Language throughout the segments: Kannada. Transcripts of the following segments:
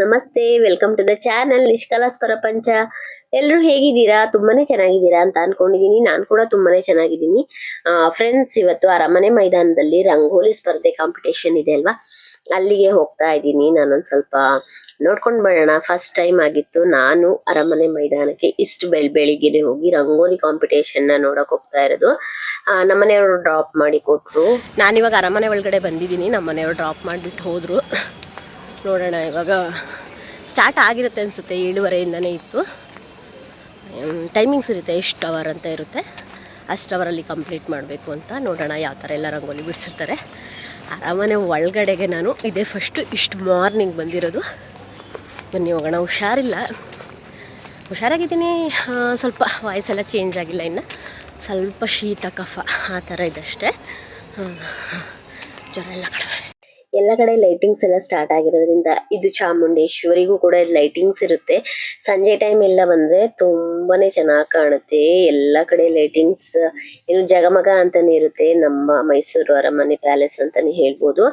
ನಮಸ್ತೆ ವೆಲ್ಕಮ್ ಟು ದ ಚಾನಲ್ ನಿಷ್ಕಲಾಸ್ ಪ್ರಪಂಚ ಎಲ್ಲರೂ ಹೇಗಿದ್ದೀರಾ? ತುಂಬಾನೇ ಚೆನ್ನಾಗಿದ್ದೀರಾ ಅಂತ ಅನ್ಕೊಂಡಿದೀನಿ. ನಾನು ಕೂಡ ತುಂಬಾನೇ ಚೆನ್ನಾಗಿದ್ದೀನಿ. ಫ್ರೆಂಡ್ಸ್ ಇವತ್ತು ಅರಮನೆ ಮೈದಾನದಲ್ಲಿ ರಂಗೋಲಿ ಸ್ಪರ್ಧೆ ಕಾಂಪಿಟೇಷನ್ ಇದೆ ಅಲ್ವಾ? ಅಲ್ಲಿಗೆ ಹೋಗ್ತಾ ಇದ್ದೀನಿ. ನಾನೊಂದು ಸ್ವಲ್ಪ ನೋಡ್ಕೊಂಡು ಬರೋಣ. ಫಸ್ಟ್ ಟೈಮ್ ಆಗಿತ್ತು. ನಾನು ಅರಮನೆ ಮೈದಾನಕ್ಕೆ ಇಷ್ಟು ಬೆಳ್ ಬೆಳಿಗ್ಗೆ ಹೋಗಿ ರಂಗೋಲಿ ಕಾಂಪಿಟೇಷನ್ನ ನೋಡಕ್ ಹೋಗ್ತಾ ಇರೋದು. ನಮ್ಮನೆಯವರು ಡ್ರಾಪ್ ಮಾಡಿ ಕೊಟ್ರು. ನಾನಿವಾಗ ಅರಮನೆ ಒಳಗಡೆ ಬಂದಿದ್ದೀನಿ. ನಮ್ಮನೆಯವರು ಡ್ರಾಪ್ ಮಾಡಿಬಿಟ್ಟು ಹೋದ್ರು. ನೋಡೋಣ, ಇವಾಗ ಸ್ಟಾರ್ಟ್ ಆಗಿರುತ್ತೆ ಅನಿಸುತ್ತೆ, ಏಳುವರೆಯಿಂದನೇ ಇತ್ತು. ಟೈಮಿಂಗ್ಸ್ ಇರುತ್ತೆ, ಎಷ್ಟು ಅವರ್ ಅಂತ ಇರುತ್ತೆ. ಅಷ್ಟು ಅವರಲ್ಲಿ ಕಂಪ್ಲೀಟ್ ಮಾಡಬೇಕು ಅಂತ ನೋಡೋಣ, ಯಾವ ಥರ ಎಲ್ಲ ರಂಗೋಲಿ ಬಿಡಿಸಿರ್ತಾರೆ. ಅರಮನೆ ಒಳಗಡೆಗೆ ನಾನು ಇದೇ ಫಸ್ಟು ಇಷ್ಟು ಮಾರ್ನಿಂಗ್ ಬಂದಿರೋದು. ಬನ್ನಿ, ಹೋಗೋಣ. ಹುಷಾರಿಲ್ಲ. ಹುಷಾರಾಗಿದ್ದೀನಿ. ಸ್ವಲ್ಪ ವಾಯ್ಸ್ ಎಲ್ಲ ಚೇಂಜ್ ಆಗಿಲ್ಲ ಇನ್ನು. ಸ್ವಲ್ಪ ಶೀತ, ಕಫ, ಆ ಥರ ಅಷ್ಟೇ. ಜ್ವರ ಎಲ್ಲ ಕಡಿಮೆ. ಎಲ್ಲ ಕಡೆ ಲೈಟಿಂಗ್ಸ್ ಎಲ್ಲ ಸ್ಟಾರ್ಟ್ ಆಗಿರೋದ್ರಿಂದ ಇದು ಚಾಮುಂಡೇಶ್ವರಿಗೂ ಕೂಡ ಲೈಟಿಂಗ್ಸ್ ಇರುತ್ತೆ. ಸಂಜೆ ಟೈಮ್ ಎಲ್ಲ ಬಂದ್ರೆ ತುಂಬಾನೇ ಚೆನ್ನಾಗಿ ಕಾಣುತ್ತೆ. ಎಲ್ಲ ಕಡೆ ಲೈಟಿಂಗ್ಸ್ ಏನು ಜಗಮಗ ಅಂತಾನೆ ಇರುತ್ತೆ ನಮ್ಮ ಮೈಸೂರು ಅರಮನೆ ಪ್ಯಾಲೇಸ್ ಅಂತಾನೆ ಹೇಳ್ಬೋದು.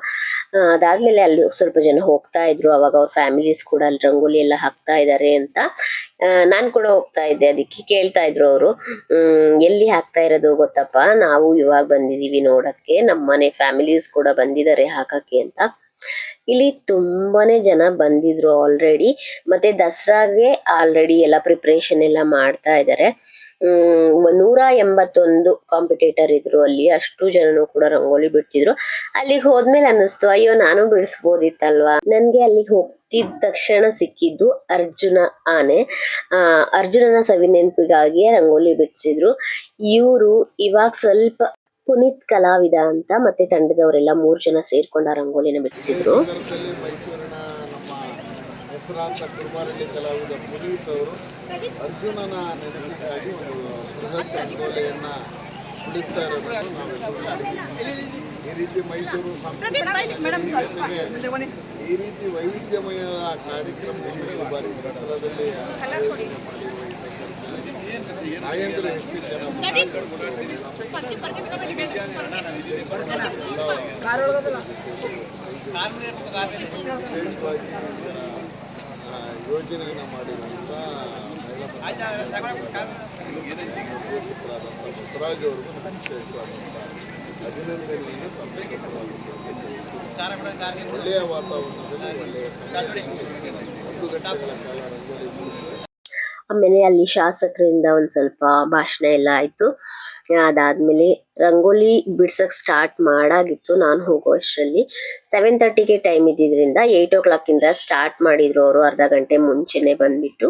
ಅದಾದ್ಮೇಲೆ ಅಲ್ಲಿ ಸ್ವಲ್ಪ ಜನ ಹೋಗ್ತಾ ಇದ್ರು. ಅವಾಗ ಅವ್ರ ಫ್ಯಾಮಿಲೀಸ್ ಕೂಡ ಅಲ್ಲಿ ರಂಗೋಲಿ ಎಲ್ಲ ಹಾಕ್ತಾ ಇದ್ದಾರೆ ಅಂತ. ನಾನ್ ಕೂಡ ಹೋಗ್ತಾ ಇದ್ದೆ, ಅದಕ್ಕೆ ಕೇಳ್ತಾ ಇದ್ರು ಅವರು. ಎಲ್ಲಿ ಹಾಕ್ತಾ ಇರೋದು ಗೊತ್ತಪ್ಪ? ನಾವು ಇವಾಗ ಬಂದಿದೀವಿ ನೋಡಕ್ಕೆ ನಮ್ಮನೆ ಫ್ಯಾಮಿಲೀಸ್ ಕೂಡ ಬಂದಿದ್ದಾರೆ ಹಾಕಕ್ಕೆ ಅಂತ. ಇಲ್ಲಿ ತುಂಬಾನೇ ಜನ ಬಂದಿದ್ರು ಆಲ್ರೆಡಿ ಮತ್ತೆ ದಸರಾಗೆ ಆಲ್ರೆಡಿ ಎಲ್ಲ ಪ್ರಿಪ್ರೇಷನ್ ಎಲ್ಲ ಮಾಡ್ತಾ ಇದ್ದಾರೆ. ನೂರ ಎಂಬತ್ತೊಂದು ಕಾಂಪಿಟೇಟರ್ ಇದ್ರು ಅಲ್ಲಿ, ಅಷ್ಟು ಜನನು ಕೂಡ ರಂಗೋಲಿ ಬಿಡ್ತಿದ್ರು. ಅಲ್ಲಿಗೆ ಹೋದ್ಮೇಲೆ ಅನ್ನಿಸ್ತು, ಅಯ್ಯೋ, ನಾನು ಬಿಡಿಸ್ಬೋದಿತ್ತಲ್ವಾ? ನನ್ಗೆ ಅಲ್ಲಿಗೆ ಹೋಗ್ತಿದ್ದ ತಕ್ಷಣ ಸಿಕ್ಕಿದ್ದು ಅರ್ಜುನ ಆನೆ. ಆ, ಅರ್ಜುನನ ಸವಿನೆನಪಿಗಾಗಿ ರಂಗೋಲಿ ಬಿಡಿಸಿದ್ರು. ಇವರು ಇವಾಗ ಸ್ವಲ್ಪ ಪುನೀತ್ ಕಲಾವಿದ ಅಂತ ಮತ್ತೆ ತಂಡದವರೆಲ್ಲ ಮೂರ್ ಜನ ಸೇರ್ಕೊಂಡ ರಂಗೋಲಿನ ಬಿಡಿಸಿದ್ರು. ಈ ರೀತಿ ಮೈಸೂರು ಸಾಂಸ್ಕೃತಿಕ ಜೊತೆಗೆ ಈ ರೀತಿ ವೈವಿಧ್ಯಮಯ ಕಾರ್ಯಕ್ರಮವನ್ನು ಬಾರಿ ದಸರಾದಲ್ಲಿ ಜನ ವಿಶೇಷವಾಗಿ ಇದರ ಯೋಜನೆಯನ್ನು ಮಾಡಿರುವಂಥ ನಿರ್ದೇಶಕರಾದಂಥ ಬಸವರಾಜ್ ಅವ್ರಿಗೂ ವಿಶೇಷವಾದಂಥ ಅಭಿನಂದನೆಯನ್ನು ಒಳ್ಳೆಯ ವಾತಾವರಣದಲ್ಲಿ ಒಳ್ಳೆಯ ಆಮೇಲೆ ಅಲ್ಲಿ ಶಾಸಕರಿಂದ ಒಂದು ಸ್ವಲ್ಪ ಭಾಷಣ ಎಲ್ಲ ಆಯ್ತು. ಅದಾದ್ಮೇಲೆ ರಂಗೋಲಿ ಬಿಡ್ಸಕ್ ಸ್ಟಾರ್ಟ್ ಮಾಡಾಗಿತ್ತು. ನಾನು ಹೋಗೋ ಅಷ್ಟರಲ್ಲಿ ಸೆವೆನ್ ತರ್ಟಿಗೆ ಟೈಮ್ ಇದ್ದಿದ್ರಿಂದ ಏಯ್ಟ್ ಓ ಕ್ಲಾಕ್ ಇಂದ ಸ್ಟಾರ್ಟ್ ಮಾಡಿದ್ರು ಅವರು ಅರ್ಧ ಗಂಟೆ ಮುಂಚೆನೆ ಬಂದ್ಬಿಟ್ಟು.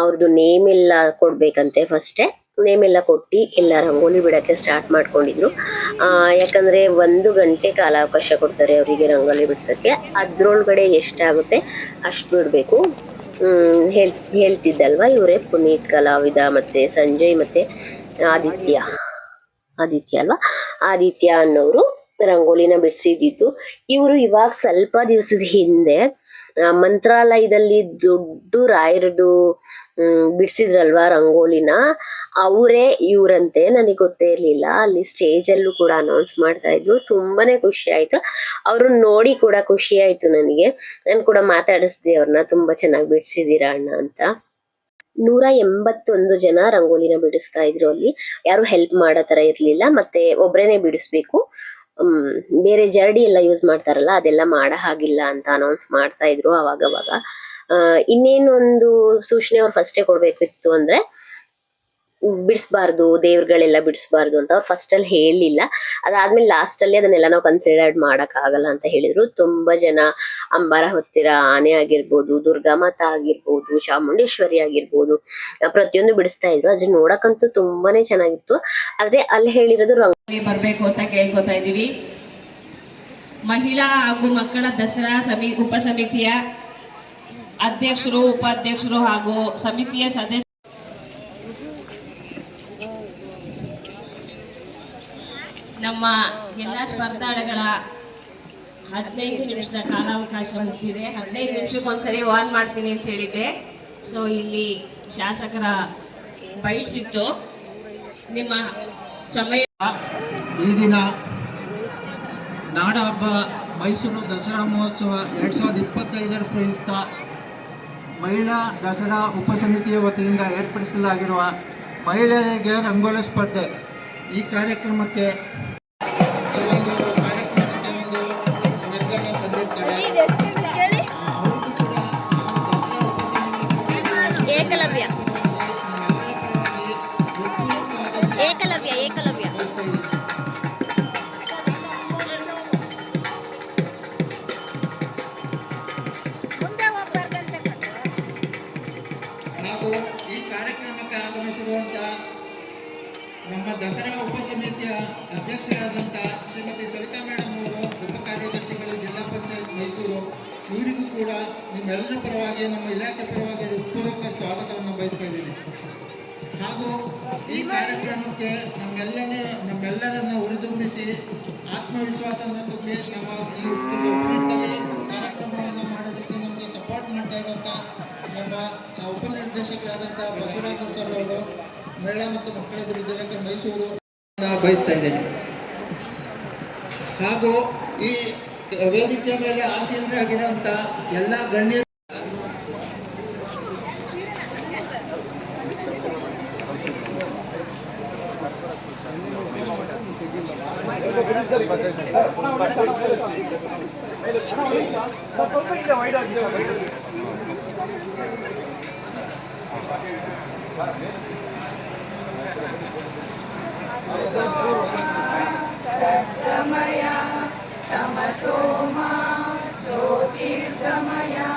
ಅವ್ರದ್ದು ನೇಮ್ ಎಲ್ಲ ಕೊಡ್ಬೇಕಂತೆ ಫಸ್ಟೇ ನೇಮ್ ಎಲ್ಲ ಕೊಟ್ಟು ಎಲ್ಲ ರಂಗೋಲಿ ಬಿಡಕ್ಕೆ ಸ್ಟಾರ್ಟ್ ಮಾಡ್ಕೊಂಡಿದ್ರು. ಯಾಕಂದ್ರೆ ಒಂದು ಗಂಟೆ ಕಾಲಾವಕಾಶ ಕೊಡ್ತಾರೆ ಅವರಿಗೆ ರಂಗೋಲಿ ಬಿಡ್ಸೋಕ್ಕೆ. ಅದ್ರೊಳಗಡೆ ಎಷ್ಟಾಗುತ್ತೆ ಅಷ್ಟು ಬಿಡಬೇಕು. ಹೇಳ್, ಹೇಳ್ತಿದ್ದಲ್ವಾ ಇವರೇ? ಪುನೀತ್, ಕಲಾವಿದ ಮತ್ತೆ ಸಂಜಯ್ ಮತ್ತೆ ಆದಿತ್ಯ. ಆದಿತ್ಯ ಅಲ್ವಾ? ಆದಿತ್ಯ ಅನ್ನೋರು. ರಂಗೋಲಿನ ಬಿಡಿಸಿದ್ದು ಇವರು ಇವಾಗ ಸ್ವಲ್ಪ ದಿವಸದ ಹಿಂದೆ ಮಂತ್ರಾಲಯದಲ್ಲಿ ದೊಡ್ಡ ರಾಯರದು ಬಿಡಿಸಿದ್ರಲ್ವಾ ರಂಗೋಲಿನ? ಅವರೇ ಇವರಂತೆ, ನನಗೆ ಗೊತ್ತೇ ಇರಲಿಲ್ಲ. ಅಲ್ಲಿ ಸ್ಟೇಜ್ ಅಲ್ಲೂ ಕೂಡ ಅನೌನ್ಸ್ ಮಾಡ್ತಾ ಇದ್ರು. ತುಂಬಾನೇ ಖುಷಿ ಆಯಿತು. ಅವ್ರನ್ನ ನೋಡಿ ಕೂಡ ಖುಷಿ ಆಯಿತು ನನಗೆ. ನಾನು ಕೂಡ ಮಾತಾಡಿಸ್ದೆ ಅವ್ರನ್ನ ತುಂಬಾ ಚೆನ್ನಾಗಿ ಬಿಡಿಸಿದ್ದೀರಾ ಅಣ್ಣ ಅಂತ. ನೂರ ಎಂಬತ್ತೊಂದು ಜನ ರಂಗೋಲಿನ ಬಿಡಿಸ್ತಾ ಇದ್ರು ಅಲ್ಲಿ. ಯಾರು ಹೆಲ್ಪ್ ಮಾಡೋ ತರ ಇರ್ಲಿಲ್ಲ. ಮತ್ತೆ ಒಬ್ರೇನೆ ಬಿಡಿಸ್ಬೇಕು. ಹ್ಮ್, ಬೇರೆ ಜರಡಿ ಎಲ್ಲ ಯೂಸ್ ಮಾಡ್ತಾರಲ್ಲ, ಅದೆಲ್ಲ ಮಾಡ ಹಾಗಿಲ್ಲ ಅಂತ ಅನೌನ್ಸ್ ಮಾಡ್ತಾ ಇದ್ರು ಅವಾಗವಾಗ. ಇನ್ನೇನೊಂದು ಸೂಚನೆ ಅವ್ರು ಫಸ್ಟೇ ಕೊಡ್ಬೇಕಿತ್ತು ಅಂದ್ರೆ ಬಿಡಿಸ್ಬಾರ್ದು, ದೇವ್ರಗಳೆಲ್ಲ ಬಿಡಿಸ್ಬಾರ್ದು ಅಂತ ಅವ್ರು ಫಸ್ಟ್ ಅಲ್ಲಿ ಹೇಳಿಲ್ಲ. ಅದಾದ್ಮೇಲೆ ಲಾಸ್ಟ್ ಅಲ್ಲಿ ಅದನ್ನೆಲ್ಲ ನಾವು ಕನ್ಸಿಡರ್ಡ್ ಮಾಡಕ್ ಆಗಲ್ಲ ಅಂತ ಹೇಳಿದ್ರು. ತುಂಬಾ ಜನ ಅಂಬಾರ ಹೊತ್ತಿರ ಆನೆ ಆಗಿರ್ಬೋದು ದುರ್ಗಾಮಾತ ಆಗಿರ್ಬೋದು, ಚಾಮುಂಡೇಶ್ವರಿ ಆಗಿರ್ಬೋದು ಪ್ರತಿಯೊಂದು ಬಿಡಿಸ್ತಾ ಇದ್ರು. ಆದ್ರೆ ನೋಡಕ್ಕಂತೂ ತುಂಬಾನೇ ಚೆನ್ನಾಗಿತ್ತು. ಆದ್ರೆ ಅಲ್ಲಿ ಹೇಳಿರೋದು ರಂಗೋಲಿ ಬರ್ಬೇಕು ಅಂತ ಕೇಳ್ಕೊತಾ ಇದೀವಿ ಮಹಿಳಾ ಹಾಗೂ ಮಕ್ಕಳ ದಸರಾ ಸಮಿ, ಉಪ ಸಮಿತಿಯ ಅಧ್ಯಕ್ಷರು ಉಪಾಧ್ಯಕ್ಷರು ಹಾಗೂ ಸಮಿತಿಯ ಸದಸ್ಯ ನಮ್ಮ ಎಲ್ಲ ಸ್ಪರ್ಧಾಳುಗಳ ಹದಿನೈದು ನಿಮಿಷದ ಕಾಲಾವಕಾಶ ಮುಗಿದಿದೆ. ಹದಿನೈದು ನಿಮಿಷಕ್ಕೆ ಒಂದ್ಸರಿ ಆನ್ ಮಾಡ್ತೀನಿ ಅಂತ ಹೇಳಿದ್ದೆ. ಸೊ ಇಲ್ಲಿ ಶಾಸಕರ ಬೈಟ್ಸ್ ಇತ್ತು ನಿಮ್ಮ ಸಮಯ ಈ ದಿನ ನಾಡ ಹಬ್ಬ ಮೈಸೂರು ದಸರಾ ಮಹೋತ್ಸವ ಎರಡು ಸಾವಿರದ ಇಪ್ಪತ್ತೈದರ ಪ್ರಯುಕ್ತ ಮಹಿಳಾ ದಸರಾ ಉಪಸಮಿತಿಯ ವತಿಯಿಂದ ಏರ್ಪಡಿಸಲಾಗಿರುವ ಮಹಿಳೆಯರಿಗೆ ರಂಗೋಲಿ ಸ್ಪರ್ಧೆ ಈ ಕಾರ್ಯಕ್ರಮಕ್ಕೆ ಹಾಗೂ ಈ ಕಾರ್ಯಕ್ರಮಕ್ಕೆ ನಮ್ಮೆಲ್ಲನ ನಮ್ಮೆಲ್ಲರನ್ನ ಹುರಿದುಂಬಿಸಿ ಆತ್ಮವಿಶ್ವಾಸವನ್ನು ತುಂಬಿ ನಮ್ಮ ಈ ನಿಟ್ಟಿನಲ್ಲಿ ಕಾರ್ಯಕ್ರಮವನ್ನು ಮಾಡೋದಕ್ಕೆ ನಮಗೆ ಸಪೋರ್ಟ್ ಮಾಡ್ತಾ ಇರುವಂಥ ನಮ್ಮ ಉಪನಿರ್ದೇಶಕರಾದಂಥ ಬಸವರಾಜ ಸರ್ ಅವರು ಮಹಿಳಾ ಮತ್ತು ಮಕ್ಕಳ ಅಭಿವೃದ್ಧಿ ಇಲಾಖೆ ಮೈಸೂರು ಬಯಸ್ತಾ ಇದ್ದೇನೆ. ಹಾಗೂ ಈ ವೇದಿಕೆ ಮೇಲೆ ಆಸೀನರಾಗಿರುವಂಥ ಎಲ್ಲ ಗಣ್ಯರು सत्तमया समसोमा ज्योतिर्गमया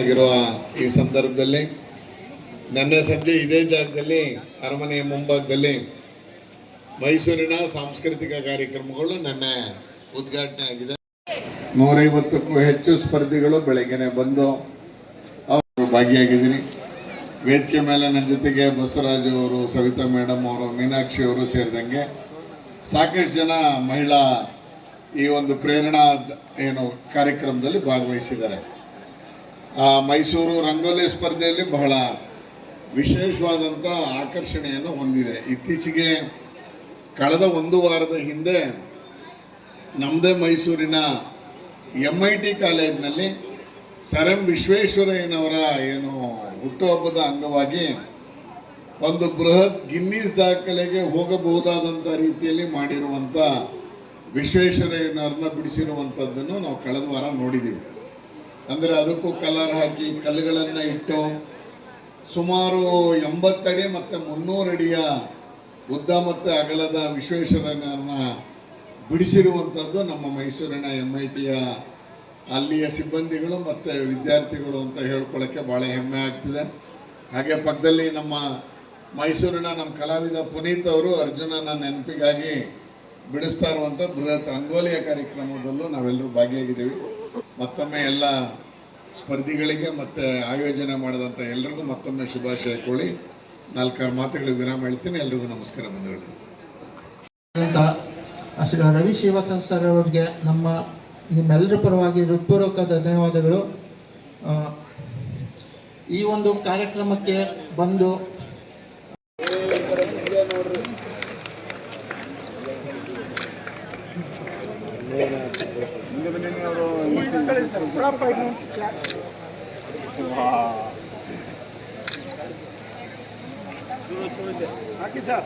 ಆಗಿರುವ ಈ ಸಂದರ್ಭದಲ್ಲಿ, ನನ್ನ ಸಂಜೆ ಇದೇ ಜಾಗದಲ್ಲಿ ಅರಮನೆಯ ಮುಂಭಾಗದಲ್ಲಿ ಮೈಸೂರಿನ ಸಾಂಸ್ಕೃತಿಕ ಕಾರ್ಯಕ್ರಮಗಳು ನನ್ನ ಉದ್ಘಾಟನೆ ಆಗಿದೆ. ನೂರೈವತ್ತಕ್ಕೂ ಹೆಚ್ಚು ಸ್ಪರ್ಧಿಗಳು ಬೆಳಗ್ಗೆನೆ ಬಂದು ಅವರು ಭಾಗಿಯಾಗಿದ್ದೀನಿ. ವೇದಿಕೆ ಮೇಲೆ ನನ್ನ ಜೊತೆಗೆ ಬಸವರಾಜು ಅವರು, ಸವಿತಾ ಮೇಡಮ್ ಅವರು, ಮೀನಾಕ್ಷಿ ಅವರು ಸೇರಿದಂಗೆ ಸಾಕಷ್ಟು ಜನ ಮಹಿಳಾ ಈ ಒಂದು ಪ್ರೇರಣಾ ಏನು ಕಾರ್ಯಕ್ರಮದಲ್ಲಿ ಭಾಗವಹಿಸಿದ್ದಾರೆ. ಆ ಮೈಸೂರು ರಂಗೋಲಿ ಸ್ಪರ್ಧೆಯಲ್ಲಿ ಬಹಳ ವಿಶೇಷವಾದಂಥ ಆಕರ್ಷಣೆಯನ್ನು ಹೊಂದಿದೆ. ಇತ್ತೀಚೆಗೆ ಕಳೆದ ಒಂದು ವಾರದ ಹಿಂದೆ ನಮ್ಮದೇ ಮೈಸೂರಿನ ಎಂ ಐ ಟಿ ಕಾಲೇಜಿನಲ್ಲಿ ಸರ್ ಎಂ ವಿಶ್ವೇಶ್ವರಯ್ಯನವರ ಏನು ಹುಟ್ಟುಹಬ್ಬದ ಅಂಗವಾಗಿ ಒಂದು ಬೃಹತ್ ಗಿನ್ನೀಸ್ ದಾಖಲೆಗೆ ಹೋಗಬಹುದಾದಂಥ ರೀತಿಯಲ್ಲಿ ಮಾಡಿರುವಂಥ ವಿಶ್ವೇಶ್ವರಯ್ಯನವ್ರನ್ನ ಬಿಡಿಸಿರುವಂಥದ್ದನ್ನು ನಾವು ಕಳೆದ ವಾರ ನೋಡಿದ್ದೀವಿ ಅಂದರೆ ಅದಕ್ಕೂ ಕಲರ್ ಹಾಕಿ ಕಲ್ಲುಗಳನ್ನು ಇಟ್ಟು ಸುಮಾರು ಎಂಬತ್ತಡಿ ಮತ್ತು ಮುನ್ನೂರು ಅಡಿಯ ಉದ್ದ ಮತ್ತು ಅಗಲದ ವಿಶ್ವೇಶ್ವರಯ್ಯನವ್ರನ್ನ ಬಿಡಿಸಿರುವಂಥದ್ದು ನಮ್ಮ ಮೈಸೂರಿನ ಎಂ ಐ ಟಿಯ ಅಲ್ಲಿಯ ಸಿಬ್ಬಂದಿಗಳು ಮತ್ತು ವಿದ್ಯಾರ್ಥಿಗಳು ಅಂತ ಹೇಳ್ಕೊಳ್ಳೋಕ್ಕೆ ಭಾಳ ಹೆಮ್ಮೆ ಆಗ್ತಿದೆ. ಹಾಗೆ ಪಕ್ಕದಲ್ಲಿ ನಮ್ಮ ಮೈಸೂರಿನ ನಮ್ಮ ಕಲಾವಿದ ಪುನೀತ್ ಅವರು ಅರ್ಜುನನ ನೆನಪಿಗಾಗಿ ಬಿಡಿಸ್ತಾ ಇರುವಂಥ ಬೃಹತ್ ರಂಗೋಲಿಯ ಕಾರ್ಯಕ್ರಮದಲ್ಲೂ ನಾವೆಲ್ಲರೂ ಭಾಗಿಯಾಗಿದ್ದೀವಿ. ಮತ್ತೊಮ್ಮೆ ಎಲ್ಲ ಸ್ಪರ್ಧಿಗಳಿಗೆ ಮತ್ತು ಆಯೋಜನೆ ಮಾಡಿದಂಥ ಎಲ್ರಿಗೂ ಮತ್ತೊಮ್ಮೆ ಶುಭಾಶಯ ಕೋಳಿ ನಾಲ್ಕಾರು ಮಾತುಗಳಿಗೆ ವಿರಾಮ ಹೇಳ್ತೀನಿ. ಎಲ್ರಿಗೂ ನಮಸ್ಕಾರ, ಬಂಧುಗಳು. ರವಿ ಶ್ರೀವಾಸನ್ ಸರ್ ಅವರಿಗೆ ನಮ್ಮ ನಿಮ್ಮೆಲ್ಲರ ಪರವಾಗಿ ಹೃತ್ಪೂರ್ವಕ ಧನ್ಯವಾದಗಳು. ಈ ಒಂದು ಕಾರ್ಯಕ್ರಮಕ್ಕೆ ಬಂದು própria irmã de Tiago. Aqui já.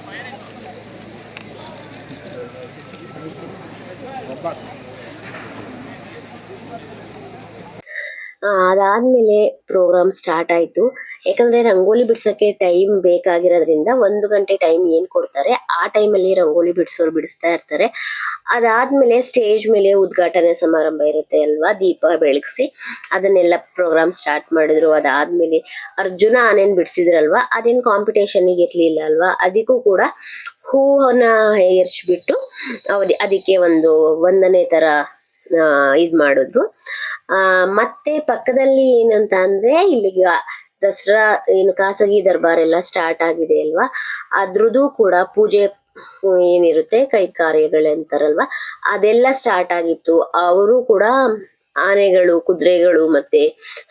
Vamos passar. ಅದಾದ್ಮೇಲೆ ಪ್ರೋಗ್ರಾಮ್ ಸ್ಟಾರ್ಟ್ ಆಯ್ತು. ಯಾಕಂದ್ರೆ ರಂಗೋಲಿ ಬಿಡ್ಸಕ್ಕೆ ಟೈಮ್ ಬೇಕಾಗಿರೋದ್ರಿಂದ ಒಂದು ಗಂಟೆ ಟೈಮ್ ಏನ್ ಕೊಡ್ತಾರೆ, ಆ ಟೈಮಲ್ಲಿ ರಂಗೋಲಿ ಬಿಡಿಸೋರು ಬಿಡಿಸ್ತಾ ಇರ್ತಾರೆ. ಅದಾದ್ಮೇಲೆ ಸ್ಟೇಜ್ ಮೇಲೆ ಉದ್ಘಾಟನೆ ಸಮಾರಂಭ ಇರುತ್ತೆ ಅಲ್ವಾ, ದೀಪ ಬೆಳಗಿಸಿ. ಅದನ್ನೆಲ್ಲ ಪ್ರೋಗ್ರಾಮ್ ಸ್ಟಾರ್ಟ್ ಮಾಡಿದ್ರು. ಅದಾದ್ಮೇಲೆ ಅರ್ಜುನ ಆನೇನ್ ಬಿಡಿಸಿದ್ರಲ್ವಾ, ಅದೇನ್ ಕಾಂಪಿಟೇಷನ್ ಇರ್ಲಿಲ್ಲ ಅಲ್ವಾ, ಅದಕ್ಕೂ ಕೂಡ ಹೂವನ್ನ ಏರ್ಸ್ಬಿಟ್ಟು ಅವ್ರಿ ಅದಕ್ಕೆ ಒಂದು ಒಂದನೇ ತರ ಇದ್ ಮಾಡಿದ್ರು. ಮತ್ತೆ ಪಕ್ಕದಲ್ಲಿ ಏನಂತ ಅಂದ್ರೆ ಇಲ್ಲಿಗೆ ದಸರಾ ಏನು ಖಾಸಗಿ ದರ್ಬಾರ್ ಎಲ್ಲ ಸ್ಟಾರ್ಟ್ ಆಗಿದೆ ಅಲ್ವಾ? ಅದ್ರದ್ದು ಕೂಡ ಪೂಜೆ ಏನಿರುತ್ತೆ, ಕೈ ಕಾರ್ಯಗಳಂತಾರಲ್ವಾ ಅದೆಲ್ಲ ಸ್ಟಾರ್ಟ್ ಆಗಿತ್ತು. ಅವರು ಕೂಡ ಆನೆಗಳು, ಕುದುರೆಗಳು ಮತ್ತೆ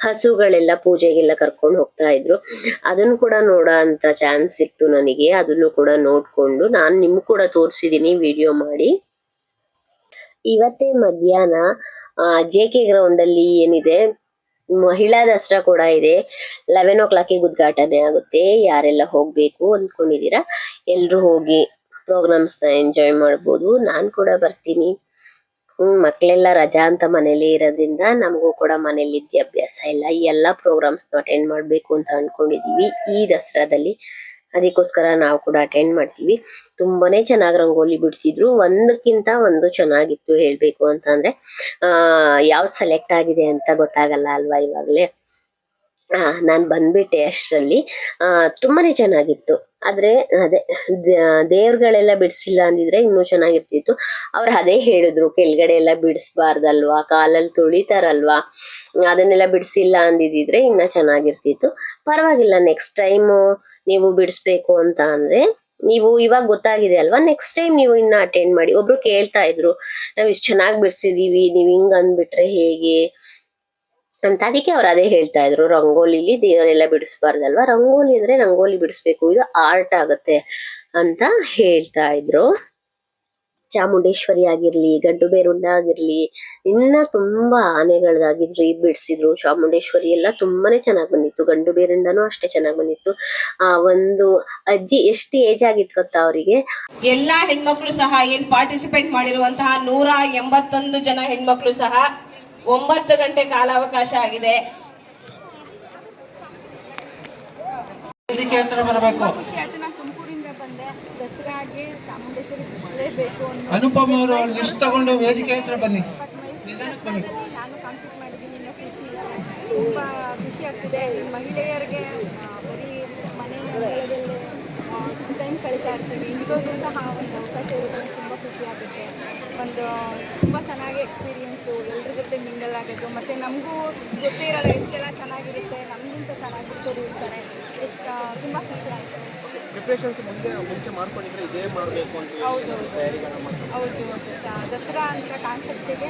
ಹಸುಗಳೆಲ್ಲ ಪೂಜೆಗೆಲ್ಲ ಕರ್ಕೊಂಡು ಹೋಗ್ತಾ ಇದ್ರು. ಅದನ್ನ ಕೂಡ ನೋಡೋ ಅಂತ ಚಾನ್ಸ್ ಸಿಕ್ತು ನನಗೆ. ಅದನ್ನು ಕೂಡ ನೋಡ್ಕೊಂಡು ನಾನು ನಿಮ್ಗೆ ಕೂಡ ತೋರಿಸಿದೀನಿ ವಿಡಿಯೋ ಮಾಡಿ. ಇವತ್ತೇ ಮಧ್ಯಾಹ್ನ ಜೆ ಕೆ ಗ್ರೌಂಡ್ ಅಲ್ಲಿ ಏನಿದೆ, ಮಹಿಳಾ ದಸರಾ ಕೂಡ ಇದೆ. ಲೆವೆನ್ ಓ ಕ್ಲಾಕಿಗೆ ಉದ್ಘಾಟನೆ ಆಗುತ್ತೆ. ಯಾರೆಲ್ಲ ಹೋಗ್ಬೇಕು ಅಂದ್ಕೊಂಡಿದೀರಾ ಎಲ್ರು ಹೋಗಿ ಪ್ರೋಗ್ರಾಮ್ಸ್ನ ಎಂಜಾಯ್ ಮಾಡ್ಬೋದು. ನಾನ್ ಕೂಡ ಬರ್ತೀನಿ. ಹ್ಮ್, ಮಕ್ಳೆಲ್ಲ ರಜಾ ಅಂತ ಮನೇಲಿ ಇರೋದ್ರಿಂದ ನಮಗೂ ಕೂಡ ಮನೇಲಿ ವಿದ್ಯಾಭ್ಯಾಸ ಇಲ್ಲ. ಎಲ್ಲಾ ಪ್ರೋಗ್ರಾಮ್ಸ್ ಅಟೆಂಡ್ ಮಾಡ್ಬೇಕು ಅಂತ ಅನ್ಕೊಂಡಿದೀವಿ ಈ ದಸರಾದಲ್ಲಿ. ಅದಕ್ಕೋಸ್ಕರ ನಾವು ಕೂಡ ಅಟೆಂಡ್ ಮಾಡ್ತೀವಿ. ತುಂಬಾನೇ ಚೆನ್ನಾಗಿ ರಂಗೋಲಿ ಬಿಡ್ತಿದ್ರು. ಒಂದಕ್ಕಿಂತ ಒಂದು ಚೆನ್ನಾಗಿತ್ತು ಹೇಳ್ಬೇಕು ಅಂತ ಅಂದ್ರೆ, ಆ, ಯಾವ್ದು ಸೆಲೆಕ್ಟ್ ಆಗಿದೆ ಅಂತ ಗೊತ್ತಾಗಲ್ಲ ಅಲ್ವಾ ಇವಾಗ್ಲೇ? ನಾನ್ ಬಂದ್ಬಿಟ್ಟೆ ಅಷ್ಟರಲ್ಲಿ. ತುಂಬಾನೇ ಚೆನ್ನಾಗಿತ್ತು. ಆದ್ರೆ, ಅದೇ ದೇವ್ರುಗಳೆಲ್ಲ ಬಿಡ್ಸಿಲ್ಲ ಅಂದಿದ್ರೆ ಇನ್ನೂ ಚೆನ್ನಾಗಿರ್ತಿತ್ತು. ಅವ್ರು ಅದೇ ಹೇಳಿದ್ರು, ಕೆಳಗಡೆ ಎಲ್ಲ ಬಿಡಿಸ್ಬಾರ್ದಲ್ವಾ? ಕಾಲಲ್ಲಿ ತುಳಿತಾರಲ್ವಾ? ಅದನ್ನೆಲ್ಲ ಬಿಡಿಸಿಲ್ಲ ಅಂದಿದ್ರೆ ಇನ್ನ ಚೆನ್ನಾಗಿರ್ತಿತ್ತು. ಪರವಾಗಿಲ್ಲ ನೆಕ್ಸ್ಟ್ ಟೈಮ್ ನೀವು ಬಿಡಿಸ್ಬೇಕು ಅಂತ ಅಂದ್ರೆ ನೀವು ಇವಾಗ ಗೊತ್ತಾಗಿದೆ ಅಲ್ವಾ? ನೆಕ್ಸ್ಟ್ ಟೈಮ್ ನೀವು ಇನ್ನ ಅಟೆಂಡ್ ಮಾಡಿ. ಒಬ್ರು ಕೇಳ್ತಾ ಇದ್ರು, ನಾವ್ ಇಷ್ಟ್ ಚೆನ್ನಾಗಿ ಬಿಡ್ಸಿದೀವಿ, ನೀವ್ ಹಿಂಗ್ ಅಂದ್ಬಿಟ್ರೆ ಹೇಗೆ? ಅಂತ ಅದಕ್ಕೆ ಅವ್ರು ಅದೇ ಹೇಳ್ತಾ ಇದ್ರು. ರಂಗೋಲಿಲಿ ದೇವರೆಲ್ಲ ಬಿಡಿಸ್ಬಾರ್ದಲ್ವಾ? ರಂಗೋಲಿ ಅಂದ್ರೆ ರಂಗೋಲಿ ಬಿಡಿಸ್ಬೇಕು. ಇದು ಆರ್ಟ್ ಆಗತ್ತೆ ಅಂತ ಹೇಳ್ತಾ ಇದ್ರು. ಚಾಮುಂಡೇಶ್ವರಿ ಆಗಿರ್ಲಿ ಗಡ್ಡು ಬೇರುಂಡ ಆಗಿರ್ಲಿ ಇನ್ನ ತುಂಬಾ ಆನೆಗಳದಾಗಿರ್ಲಿ ಬಿಡಿಸಿದ್ರು. ಚಾಮುಂಡೇಶ್ವರಿ ಎಲ್ಲ ತುಂಬಾನೇ ಚೆನ್ನಾಗಿ ಬಂದಿತ್ತು. ಗಂಡು ಬೇರುಂಡನು ಅಷ್ಟೇ ಚೆನ್ನಾಗ್ ಬಂದಿತ್ತು. ಆ ಒಂದು ಅಜ್ಜಿ ಎಷ್ಟು ಏಜ್ ಆಗಿತ್ತು ಗೊತ್ತಾ ಅವರಿಗೆ? ಎಲ್ಲಾ ಹೆಣ್ಮಕ್ಳು ಸಹ ಏನ್ ಪಾರ್ಟಿಸಿಪೇಟ್ ಮಾಡಿರುವಂತಹ ನೂರ ಎಂಬತ್ತೊಂದು ಜನ ಹೆಣ್ಮಕ್ಳು ಸಹ ಒಂಬತ್ತು ಗಂಟೆ ಕಾಲಾವಕಾಶ ಆಗಿದೆ. ವೇದಿಕೆ ಹತ್ರ ಬರಬೇಕು ಖುಷಿ ಆಯ್ತು ನಾನು ತುಮಕೂರಿಂದ ಬಂದೆ ದಸರಾಗೆ ಚಾಮುಂಡೇಶ್ವರಿ ಬಿಡಲೇಬೇಕು ಅನ್ನೋ ಅನುಪಮ್ ಅವರು ಲಿಸ್ಟ್ ತಗೊಂಡು ವೇದಿಕೆ ಹತ್ರ ಬನ್ನಿ. ನಿಧಾನಕ್ಕೆ ಬನ್ನಿ. ನಾನು ಕಾಂಪ್ಲೀಟ್ ಮಾಡಿದ್ದೀನಿ ತುಂಬ ಖುಷಿ ಆಗ್ತಿದೆ. ಈ ಮಹಿಳೆಯರಿಗೆ ಬರೀ ಮನೆ ಟೈಮ್ ಕಳೀತಾ ಇರ್ತೀವಿ. ಇಂಥದ್ದು ಸಹ ಒಂದು ಅವಕಾಶ ಇರೋದು ತುಂಬ ಖುಷಿ ಆಗುತ್ತೆ. ಒಂದು, ತುಂಬ ಚೆನ್ನಾಗಿ ಎಕ್ಸ್ಪೀರಿಯೆನ್ಸು ಎಲ್ಲರ ಜೊತೆ ಮಿಂಗಲ್ ಆಗೋದು. ಮತ್ತು ನಮಗೂ ಗೊತ್ತೇ ಇರಲ್ಲ, ಎಷ್ಟೆಲ್ಲ ಚೆನ್ನಾಗಿರುತ್ತೆ. ನಮಗಿಂತ ಚೆನ್ನಾಗಿರ್ತಾರೆ ಇರ್ತಾರೆ. ಎಷ್ಟು, ತುಂಬ ಖುಷಿ ಪ್ರಿಪ್ರೇಷನ್ಸ್ ಮುಂದೆ ಮುಂಚೆ ಮಾಡ್ಕೊಂಡಿದ್ರೆ ಇದೇ ಮಾಡಬೇಕು ಅಂತ ಹೇಳಿ ಹೌದು ಹೌದು ಹೌದು. ಹೌದು ದಸರಾ ಅಂತ ಕಾನ್ಸೆಪ್ಟಿಗೆ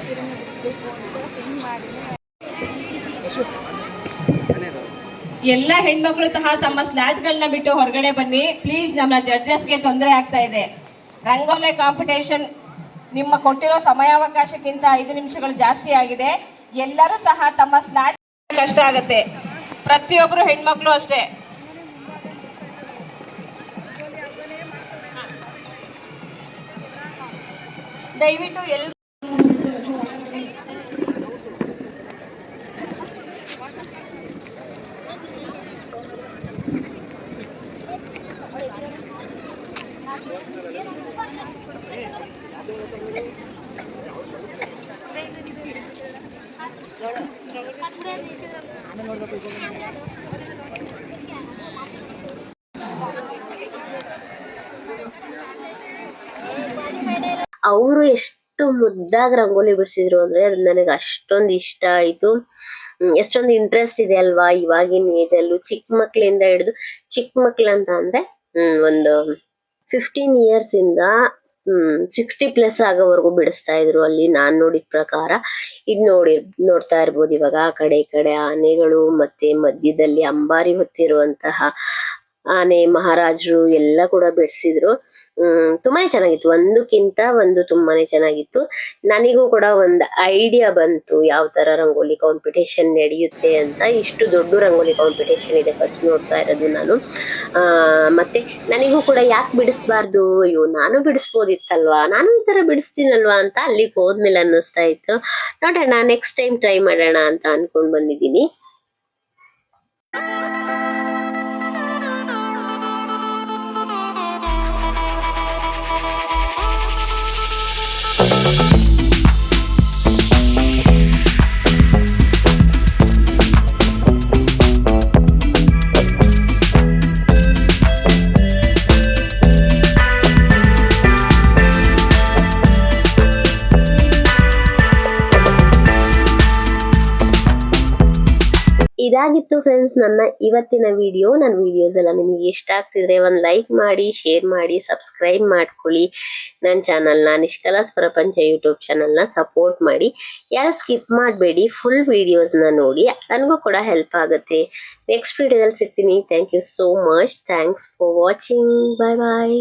ಬಿಡಬೇಕು ಅಂತ ಥಿಂಕ್ ಮಾಡಿದ್ದೀನಿ ಎಲ್ಲ ಹೆಣ್ಮಕ್ಳು ಸಹ ತಮ್ಮ ಸ್ಲಾಟ್ಗಳನ್ನ ಬಿಟ್ಟು ಹೊರಗಡೆ ಬನ್ನಿ. ಪ್ಲೀಸ್ ನಮ್ಮ ಜಡ್ಜಸ್ಗೆ ತೊಂದರೆ ಆಗ್ತಾ ಇದೆ. ರಂಗೋಲೆ ಕಾಂಪಿಟೇಷನ್ ನಿಮ್ಮ ಕೊಟ್ಟಿರೋ ಸಮಯಾವಕಾಶಕ್ಕಿಂತ ಐದು ನಿಮಿಷಗಳು ಜಾಸ್ತಿ ಆಗಿದೆ. ಎಲ್ಲರೂ ಸಹ ತಮ್ಮ ಸ್ಲಾಟ್ ಕಷ್ಟ ಆಗುತ್ತೆ. ಪ್ರತಿಯೊಬ್ಬರು ಹೆಣ್ಮಕ್ಳು ಅಷ್ಟೇ. ದಯವಿಟ್ಟು ಎಲ್ ಅವರು ಎಷ್ಟು ಮುದ್ದಾಗಿ ರಂಗೋಲಿ ಬಿಡಿಸಿದ್ರು ಅಂದ್ರೆ ಅದು ನನಗೆ ಅಷ್ಟೊಂದು ಇಷ್ಟ ಆಯ್ತು. ಎಷ್ಟೊಂದು ಇಂಟ್ರೆಸ್ಟ್ ಇದೆ ಅಲ್ವಾ ಇವಾಗಿನ ಏಜ್ ಅಲ್ಲೂ. ಚಿಕ್ಕ ಮಕ್ಕಳಿಂದ ಹಿಡಿದು ಚಿಕ್ಕ ಮಕ್ಳು ಅಂತ ಅಂದ್ರೆ ಒಂದು ಫಿಫ್ಟೀನ್ ಇಯರ್ಸ್ ಇಂದ, ಹ್ಮ್ ಸಿಕ್ಸ್ಟಿ ಪ್ಲಸ್ ಆಗೋವರೆಗೂ ಬಿಡಿಸ್ತಾ ಇದ್ರು ಅಲ್ಲಿ ನಾನ್ ನೋಡಿದ ಪ್ರಕಾರ. ಇದ್ ನೋಡಿ, ನೋಡ್ತಾ ಇರ್ಬೋದು ಇವಾಗ ಆ ಕಡೆ ಈ ಕಡೆ ಆನೆಗಳು ಮತ್ತೆ ಮಧ್ಯದಲ್ಲಿ ಅಂಬಾರಿ ಹೊತ್ತಿರುವಂತಹ ಆನೆ, ಮಹಾರಾಜರು ಎಲ್ಲ ಕೂಡ ಬಿಡಿಸಿದ್ರು. ತುಂಬಾನೇ ಚೆನ್ನಾಗಿತ್ತು. ಒಂದಕ್ಕಿಂತ ಒಂದು ತುಂಬಾನೇ ಚೆನ್ನಾಗಿತ್ತು. ನನಗೂ ಕೂಡ ಒಂದು ಐಡಿಯಾ ಬಂತು ಯಾವ ತರ ರಂಗೋಲಿ ಕಾಂಪಿಟೇಷನ್ ನಡೆಯುತ್ತೆ ಅಂತ. ಇಷ್ಟು ದೊಡ್ಡ ರಂಗೋಲಿ ಕಾಂಪಿಟೇಷನ್ ಇದೆ ಫಸ್ಟ್ ನೋಡ್ತಾ ಇರೋದು ನಾನು. ಮತ್ತೆ ನನಗೂ ಕೂಡ ಯಾಕೆ ಬಿಡಿಸ್ಬಾರ್ದು? ಅಯ್ಯೋ, ನಾನು ಬಿಡಿಸ್ಬೋದಿತ್ತಲ್ವಾ? ನಾನು ಈ ತರ ಬಿಡಿಸ್ತೀನಲ್ವಾ ಅಂತ ಅಲ್ಲಿಗೆ ಹೋದ್ಮೇಲೆ ಅನ್ನಿಸ್ತಾ ಇತ್ತು. ನೋಡೋಣ ನೆಕ್ಸ್ಟ್ ಟೈಮ್ ಟ್ರೈ ಮಾಡೋಣ ಅಂತ ಅನ್ಕೊಂಡ್ ಬಂದಿದ್ದೀನಿ. you ಇದಾಗಿತ್ತು ಫ್ರೆಂಡ್ಸ್ ನನ್ನ ಇವತ್ತಿನ ವಿಡಿಯೋ ನನ್ನ ವಿಡಿಯೋಸ್ ಎಲ್ಲ ನಿಮಗೆ ಇಷ್ಟ ಆಗ್ತಿದ್ರೆ ಒಂದು ಲೈಕ್ ಮಾಡಿ ಶೇರ್ ಮಾಡಿ ಸಬ್ಸ್ಕ್ರೈಬ್ ಮಾಡ್ಕೊಳ್ಳಿ. ನನ್ನ ಚಾನಲ್ನ ನಿಷ್ಕಲಾಸ್ ಪ್ರಪಂಚ ಯೂಟ್ಯೂಬ್ ಚಾನಲ್ನ ಸಪೋರ್ಟ್ ಮಾಡಿ. ಯಾರು ಸ್ಕಿಪ್ ಮಾಡಬೇಡಿ ಫುಲ್ ವಿಡಿಯೋಸ್ನ ನೋಡಿ. ನನಗೂ ಕೂಡ ಹೆಲ್ಪ್ ಆಗುತ್ತೆ. ನೆಕ್ಸ್ಟ್ ವಿಡಿಯೋದಲ್ಲಿ ಸಿಗ್ತೀನಿ. Thank you so much thanks for watching bye bye